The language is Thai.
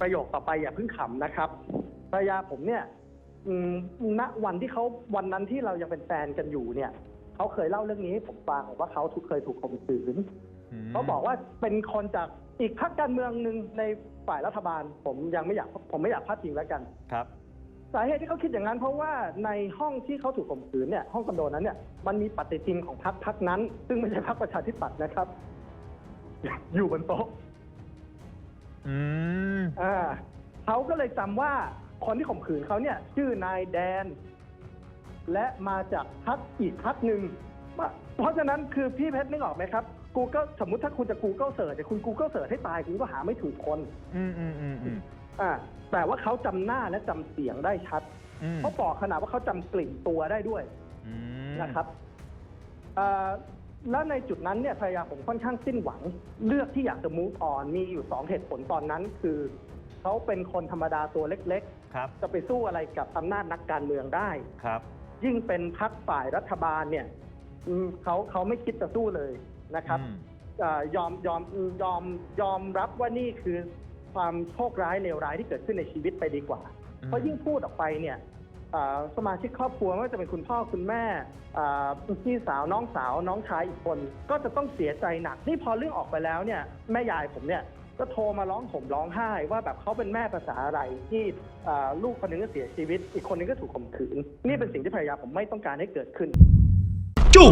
ประโยคต่อไปอย่าเพิ่งขำนะครับภรรยาผมเนี่ยอืมณวันที่เขาวันนั้นที่เรายังเป็นแฟนกันอยู่เนี่ยเขาเคยเล่าเรื่องนี้ให้ผมฟังว่าเขาถูกเคยถูกข่มขืนมเขาบอกว่าเป็นคนจากอีกพรรคการเมืองหนึ่งในฝ่ายรัฐบาล ผมยังไม่อยากผมไม่อยากพลาดพิงแล้วกันครับสาเหตุที่เขาคิดอย่างนั้น เพราะว่าในห้องที่เขาถูกข่มขืนเนี่ยห้องคอนโดนั้นเนี่ยมันมีปฏิทินของพรรคพรรคนั้น ซึ่งไม่ใช่พรรคประชาธิปัตย์นะครับ อยู่บนโต๊ะ อืมอ่าเขาก็เลยจำว่าคนที่ข่มขืนเขาเนี่ย ชื่อนายแดน และมาจากพักอีกพักหนึ่งว่าเพราะฉะนั้นคือพี่เพชรนึกออกไหมครับ Google สมมุติถ้าคุณจะ Google Search เนี่ยคุณ Google Search ให้ตายคุณก็หาไม่ถูกคน อืมอืมอืมอืมอ่าแต่ว่าเขาจำหน้าและจำเสียงได้ชัด อืมเขาบอกขนาดว่าเขาจำกลิ่นตัวได้ด้วยอืมนะครับอ่า แล้วในจุดนั้นเนี่ยภรรยาผมค่อนข้างสิ้นหวัง เลือกที่อยากจะ move on มีอยู่สองเหตุผลตอนนั้นคือ เขาเป็นคนธรรมดาตัวเล็กครับๆ จะไปสู้อะไรกับอำนาจนักการเมืองได้ ครับยิ่งเป็นพักฝ่ายรัฐบาลเนี่ยอืมเขาเขาไม่คิดจะสู้เลยนะครับ อืมอายอมยอมยอมยอมรับว่านี่คือความโชคร้ายเลวร้ายที่เกิดขึ้นในชีวิตไปดีกว่าเพราะยิ่งพูดออกไปเนี่ยอ่า สมาชิกครอบครัวไม่ว่าจะเป็นคุณพ่อคุณแม่พี่สาวน้องสาวน้องชายอีกคน ก็จะต้องเสียใจหนักนี่พอเรื่องออกไปแล้วเนี่ยแม่ยายผมเนี่ยก็โทรมาร้องผมร้องไห้ว่าแบบเขาเป็นแม่ภาษาอะไรที่ลูกคนหนึงก็เสียชีวิต อีกคนหนึงก็ถูกข่มขืน นี่เป็นสิ่งที่ภรรยาผมไม่ต้องการให้เกิดขึ้น จุ๊